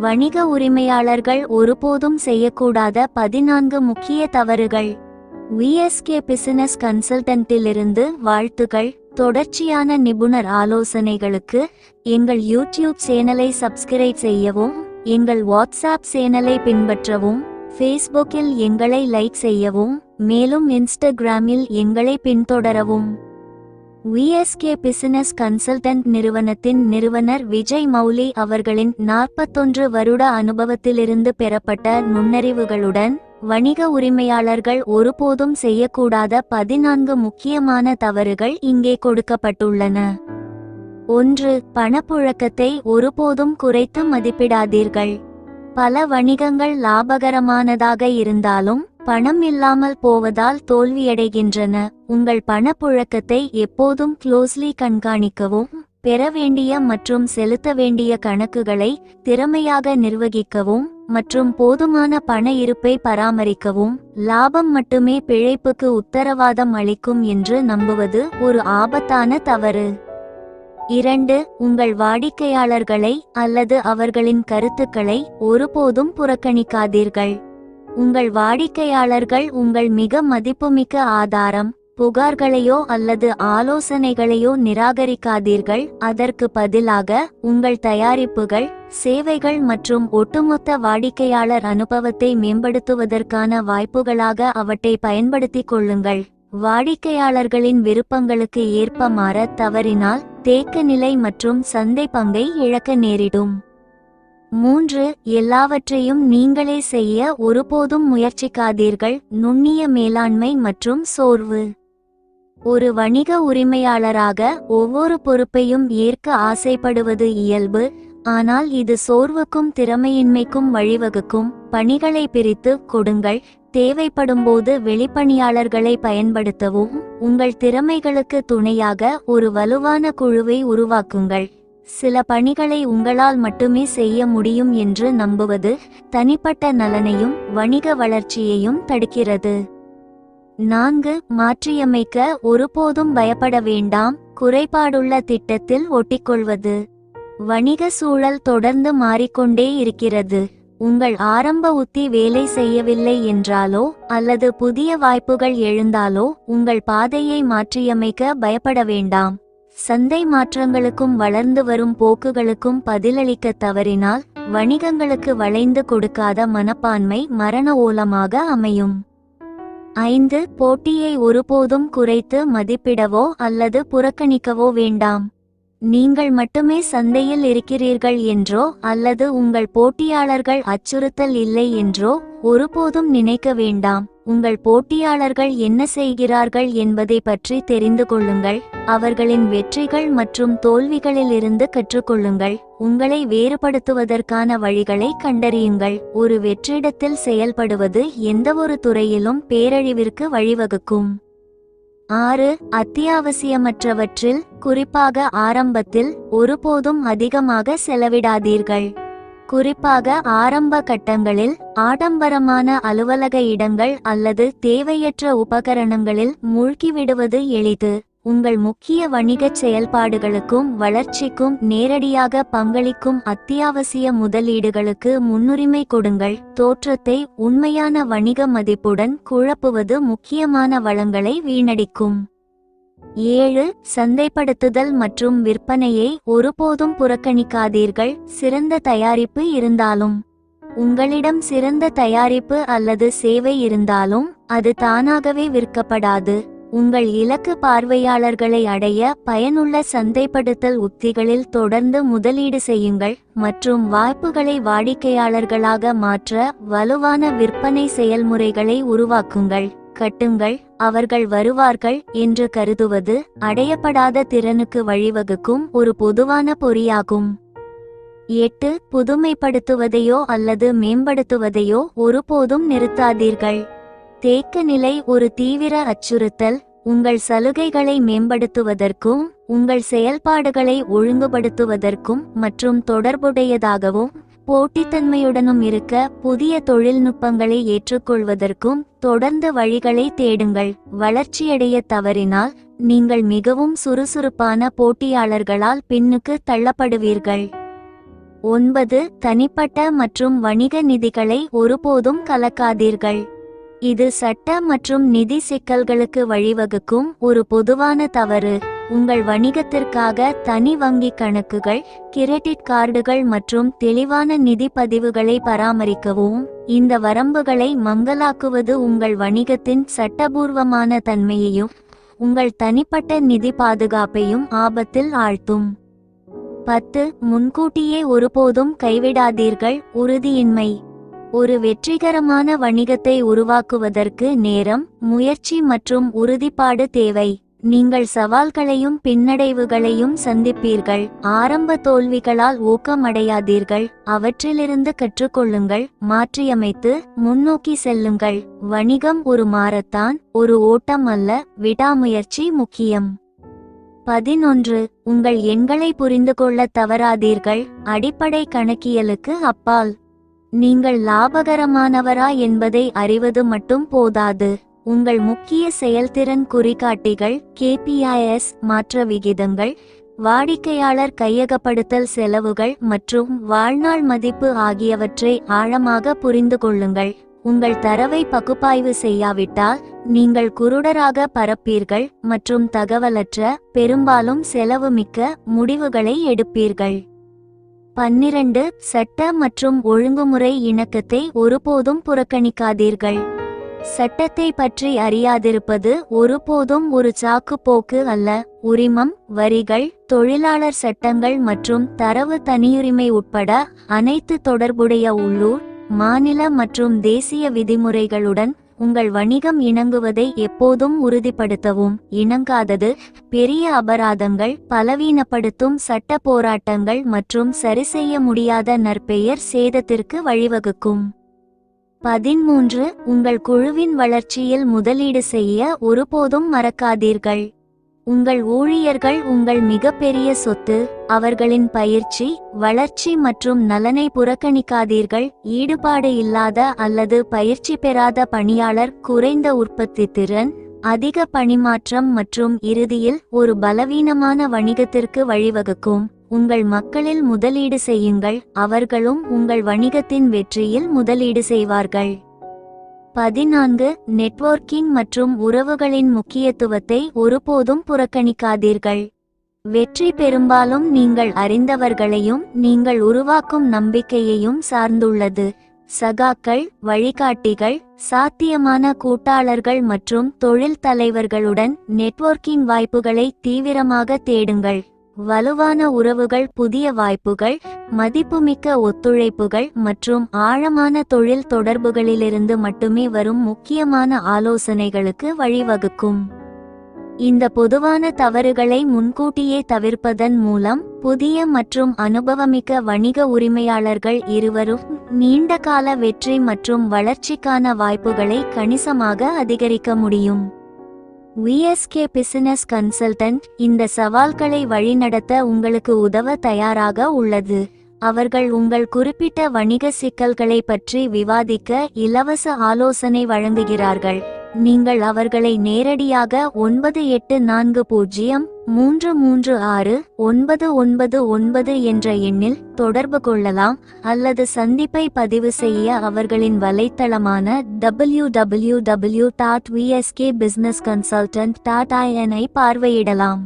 வணிக உரிமையாளர்கள் ஒருபோதும் செய்யக்கூடாத பதினான்கு முக்கிய தவறுகள். விஎஸ்கே பிசினஸ் கன்சல்டன்ட்டிலிருந்து வாழ்த்துகள் தொடர்ச்சியான நிபுணர் ஆலோசனைகளுக்கு எங்கள் யூடியூப் சேனலை சப்ஸ்கிரைப் செய்யவும் எங்கள் வாட்ஸ்அப் சேனலை பின்பற்றவும் ஃபேஸ்புக்கில் எங்களை லைக் செய்யவும் மேலும் இன்ஸ்டாகிராமில் எங்களை பின்தொடரவும். விஎஸ்கே பிசினஸ் கன்சல்டன்ட் நிறுவனத்தின் நிறுவனர் விஜய் மௌலி அவர்களின் நாற்பத்தொன்று வருட அனுபவத்திலிருந்து பெறப்பட்ட நுண்ணறிவுகளுடன் வணிக உரிமையாளர்கள் ஒருபோதும் செய்யக்கூடாத பதினான்கு முக்கியமான தவறுகள் இங்கே கொடுக்கப்பட்டுள்ளன. ஒன்று பணப்புழக்கத்தை ஒருபோதும் குறைத்து மதிப்பிடாதீர்கள். பல வணிகங்கள் லாபகரமானதாக இருந்தாலும் பணம் இல்லாமல் போவதால் தோல்வியடைகின்றன. உங்கள் பணப்புழக்கத்தை எப்போதும் க்ளோஸ்லி கண்காணிக்கவும் பெற வேண்டிய மற்றும் செலுத்த வேண்டிய கணக்குகளை திறமையாக நிர்வகிக்கவும் மற்றும் போதுமான பண இருப்பை பராமரிக்கவும் லாபம் மட்டுமே பிழைப்புக்கு உத்தரவாதம் அளிக்கும் என்று நம்புவது ஒரு ஆபத்தான தவறு. இரண்டு உங்கள் வாடிக்கையாளர்களை அல்லது அவர்களின் கருத்துக்களை ஒருபோதும் புறக்கணிக்காதீர்கள். உங்கள் வாடிக்கையாளர்கள் உங்கள் மிக மதிப்புமிக்க ஆதாரம் புகார்களையோ அல்லது ஆலோசனைகளையோ நிராகரிக்காதீர்கள். அதற்கு பதிலாக உங்கள் தயாரிப்புகள் சேவைகள் மற்றும் ஒட்டுமொத்த வாடிக்கையாளர் அனுபவத்தை மேம்படுத்துவதற்கான வாய்ப்புகளாக அவற்றை பயன்படுத்திக் கொள்ளுங்கள். வாடிக்கையாளர்களின் விருப்பங்களுக்கு ஏற்ப மாற தவறினால் தேக்க நிலை மற்றும் சந்தை பங்கை இழக்க நேரிடும். மூன்று எல்லாவற்றையும் நீங்களே செய்ய ஒருபோதும் முயற்சிக்காதீர்கள் நுண்ணிய மேலாண்மை மற்றும் சோர்வு. ஒரு வணிக உரிமையாளராக ஒவ்வொரு பொறுப்பையும் ஏற்க ஆசைப்படுவது இயல்பு ஆனால் இது சோர்வுக்கும் திறமையின்மைக்கும் வழிவகுக்கும். பணிகளை பிரித்து கொடுங்கள் தேவைப்படும்போது வெளிப்பணியாளர்களை பயன்படுத்தவும் உங்கள் திறமைகளுக்கு துணையாக ஒரு வலுவான குழுவை உருவாக்குங்கள். சில பணிகளை உங்களால் மட்டுமே செய்ய முடியும் என்று நம்புவது தனிப்பட்ட நலனையும் வணிக வளர்ச்சியையும் தடுக்கிறது. நான்கு மாற்றியமைக்க ஒருபோதும் பயப்பட வேண்டாம் குறைபாடுள்ள திட்டத்தில் ஒட்டிக்கொள்வது. வணிக சூழல் தொடர்ந்து மாறிக்கொண்டே இருக்கிறது. உங்கள் ஆரம்ப உத்தி வேலை செய்யவில்லை என்றாலோ அல்லது புதிய வாய்ப்புகள் எழுந்தாலோ உங்கள் பாதையை மாற்றியமைக்க பயப்பட வேண்டாம். சந்தை மாற்றங்களுக்கும் வளர்ந்து வரும் போக்குகளுக்கும் பதிலளிக்க தவறினால் வணிகங்களுக்கு வளைந்து கொடுக்காத மனப்பான்மை மரண ஓலமாக அமையும். ஐந்து போட்டியை ஒருபோதும் குறைத்து மதிப்பிடவோ அல்லது புறக்கணிக்கவோ வேண்டாம். நீங்கள் மட்டுமே சந்தையில் இருக்கிறீர்கள் என்றோ அல்லது உங்கள் போட்டியாளர்கள் அச்சுறுத்தல் இல்லை என்றோ ஒருபோதும் நினைக்க வேண்டாம். உங்கள் போட்டியாளர்கள் என்ன செய்கிறார்கள் என்பதை பற்றி தெரிந்து கொள்ளுங்கள். அவர்களின் வெற்றிகள் மற்றும் தோல்விகளிலிருந்து கற்றுக்கொள்ளுங்கள். உங்களை வேறுபடுத்துவதற்கான வழிகளை கண்டறியுங்கள். ஒரு வெற்றிடத்தில் செயல்படுவது எந்தவொரு துறையிலும் பேரழிவிற்கு வழிவகுக்கும். ஆறு அத்தியாவசியமற்றவற்றில் குறிப்பாக ஆரம்பத்தில் ஒருபோதும் அதிகமாக செலவிடாதீர்கள். குறிப்பாக ஆரம்ப கட்டங்களில் ஆடம்பரமான அலுவலக இடங்கள் அல்லது தேவையற்ற உபகரணங்களில் மூழ்கிவிடுவது எளிது. உங்கள் முக்கிய வணிகச் செயல்பாடுகளுக்கும் வளர்ச்சிக்கும் நேரடியாக பங்களிக்கும் அத்தியாவசிய முதலீடுகளுக்கு முன்னுரிமை கொடுங்கள். தோற்றத்தை உண்மையான வணிக மதிப்புடன் குழப்புவது முக்கியமான வளங்களை வீணடிக்கும். ஏழு சந்தைப்படுத்துதல் மற்றும் விற்பனையை ஒருபோதும் புறக்கணிக்காதீர்கள். சிறந்த தயாரிப்பு இருந்தாலும் உங்களிடம் சிறந்த தயாரிப்பு அல்லது சேவை இருந்தாலும் அது தானாகவே விற்கப்படாது. உங்கள் இலக்கு பார்வையாளர்களை அடைய பயனுள்ள சந்தைப்படுத்தல் உத்திகளில் தொடர்ந்து முதலீடு செய்யுங்கள் மற்றும் வாய்ப்புகளை வாடிக்கையாளர்களாக மாற்ற வலுவான விற்பனை செயல்முறைகளை உருவாக்குங்கள். கட்டுங்கள் அவர்கள் வருவார்கள் என்று கருதுவது அடையப்படாத திறனுக்கு வழிவகுக்கும் ஒரு பொதுவான பொறியாகும். எட்டு புதுமைப்படுத்துவதையோ அல்லது மேம்படுத்துவதையோ ஒருபோதும் நிறுத்தாதீர்கள். தேக்க நிலை ஒரு தீவிர அச்சுறுத்தல். உங்கள் சலுகைகளை மேம்படுத்துவதற்கும் உங்கள் செயல்பாடுகளை ஒழுங்குபடுத்துவதற்கும் மற்றும் தொடர்புடையதாகவும் போட்டித்தன்மையுடனும் இருக்க புதிய தொழில்நுட்பங்களை ஏற்றுக்கொள்வதற்கும் தொடர்ந்து வழிகளை தேடுங்கள். வளர்ச்சியடைய தவறினால் நீங்கள் மிகவும் சுறுசுறுப்பான போட்டியாளர்களால் பின்னுக்கு தள்ளப்படுவீர்கள். ஒன்பது தனிப்பட்ட மற்றும் வணிக நிதிகளை ஒருபோதும் கலக்காதீர்கள். இது சட்ட மற்றும் நிதி சிக்கல்களுக்கு வழிவகுக்கும் ஒரு பொதுவான தவறு. உங்கள் வணிகத்திற்காக தனி வங்கி கணக்குகள் கிரெடிட் கார்டுகள் மற்றும் தெளிவான நிதி பதிவுகளை பராமரிக்கவும். இந்த வரம்புகளை மங்கலாக்குவது உங்கள் வணிகத்தின் சட்டபூர்வமான தன்மையையும் உங்கள் தனிப்பட்ட நிதி பாதுகாப்பையும் ஆபத்தில் ஆழ்த்தும். பத்து முன்கூட்டியே ஒருபோதும் கைவிடாதீர்கள். உறுதியின்மை. ஒரு வெற்றிகரமான வணிகத்தை உருவாக்குவதற்கு நேரம் முயற்சி மற்றும் உறுதிப்பாடு தேவை. நீங்கள் சவால்களையும் பின்னடைவுகளையும் சந்திப்பீர்கள். ஆரம்ப தோல்விகளால் ஊக்கமடையாதீர்கள். அவற்றிலிருந்து கற்றுக்கொள்ளுங்கள். மாற்றியமைத்து முன்னோக்கி செல்லுங்கள். வணிகம் ஒரு மாரத்தான் ஒரு ஓட்டம் அல்ல விடாமுயற்சி முக்கியம். பதினொன்று. உங்கள் எண்களை புரிந்து கொள்ள தவறாதீர்கள். அடிப்படை கணக்கியலுக்கு அப்பால். நீங்கள் லாபகரமானவரா என்பதை அறிவது மட்டும் போதாது. உங்கள் முக்கிய செயல்திறன் குறிகாட்டிகள் கேபிஐஎஸ் மாற்ற விகிதங்கள் வாடிக்கையாளர் கையகப்படுத்தல் செலவுகள் மற்றும் வாழ்நாள் மதிப்பு ஆகியவற்றை ஆழமாக புரிந்து கொள்ளுங்கள். உங்கள் தரவை பகுப்பாய்வு செய்யாவிட்டால் நீங்கள் குருடராக பரப்பீர்கள் மற்றும் தகவலற்ற பெரும்பாலும் செலவுமிக்க முடிவுகளை எடுப்பீர்கள். பன்னிரண்டு சட்ட மற்றும் ஒழுங்குமுறை இணக்கத்தை ஒருபோதும் புறக்கணிக்காதீர்கள். சட்டத்தை பற்றி அறியாதிருப்பது ஒருபோதும் ஒரு சாக்குப்போக்கு அல்ல. உரிமம் வரிகள் தொழிலாளர் சட்டங்கள் மற்றும் தரவு தனியுரிமை உட்பட அனைத்து தொடர்புடைய உள்ளூர் மாநில மற்றும் தேசிய விதிமுறைகளுடன் உங்கள் வணிகம் இணங்குவதை எப்போதும் உறுதிப்படுத்தவும் இணங்காதது பெரிய அபராதங்கள் பலவீனப்படுத்தும் சட்ட போராட்டங்கள் மற்றும் சரிசெய்ய முடியாத நற்பெயர் சேதத்திற்கு வழிவகுக்கும். பதிமூன்று உங்கள் குழுவின் வளர்ச்சியில் முதலீடு செய்ய ஒருபோதும் மறக்காதீர்கள். உங்கள் ஊழியர்கள் உங்கள் மிகப்பெரிய சொத்து அவர்களின் பயிற்சி வளர்ச்சி மற்றும் நலனை புறக்கணிக்காதீர்கள். ஈடுபாடு இல்லாத அல்லது பயிற்சி பெறாத பணியாளர் குறைந்த உற்பத்தி திறன் அதிக பணிமாற்றம் மற்றும் இறுதியில் ஒரு பலவீனமான வணிகத்திற்கு வழிவகுக்கும். உங்கள் மக்களில் முதலீடு செய்யுங்கள். அவர்களும் உங்கள் வணிகத்தின் வெற்றியில் முதலீடு செய்வார்கள். பதினான்கு நெட்வொர்க்கிங் மற்றும் உறவுகளின் முக்கியத்துவத்தை ஒருபோதும் புறக்கணிக்காதீர்கள். வெற்றி பெரும்பாலும் நீங்கள் அறிந்தவர்களையும் நீங்கள் உருவாக்கும் நம்பிக்கையையும் சார்ந்துள்ளது. சகாக்கள் வழிகாட்டிகள் சாத்தியமான கூட்டாளர்கள் மற்றும் தொழில் தலைவர்களுடன் நெட்வொர்க்கிங் வாய்ப்புகளை தீவிரமாக தேடுங்கள். வலுவான உறவுகள் புதிய வாய்ப்புகள் மதிப்புமிக்க ஒத்துழைப்புகள் மற்றும் ஆழமான தொழில் தொடர்புகளிலிருந்து மட்டுமே வரும் முக்கியமான ஆலோசனைகளுக்கு வழிவகுக்கும். இந்த பொதுவான தவறுகளை முன்கூட்டியே தவிர்ப்பதன் மூலம் புதிய மற்றும் அனுபவமிக்க வணிக உரிமையாளர்கள் இருவரும் நீண்டகால வெற்றி மற்றும் வளர்ச்சிக்கான வாய்ப்புகளை கணிசமாக அதிகரிக்க முடியும். விஎஸ்கே பிசினஸ் கன்சல்டன்ட் இந்த சவால்களை வழிநடத்த உங்களுக்கு உதவ தயாராக உள்ளது. அவர்கள் உங்கள் குறிப்பிட்ட வணிக சிக்கல்களை பற்றி விவாதிக்க இலவச ஆலோசனை வழங்குகிறார்கள். நீங்கள் அவர்களை நேரடியாக ஒன்பது எட்டு நான்கு பூஜ்ஜியம் மூன்று மூன்று ஆறு ஒன்பது ஒன்பது ஒன்பது என்ற எண்ணில் தொடர்பு கொள்ளலாம் அல்லது சந்திப்பை பதிவு செய்ய அவர்களின் வலைத்தளமான W W W dot VSK business consultant dot in பார்வையிடலாம்.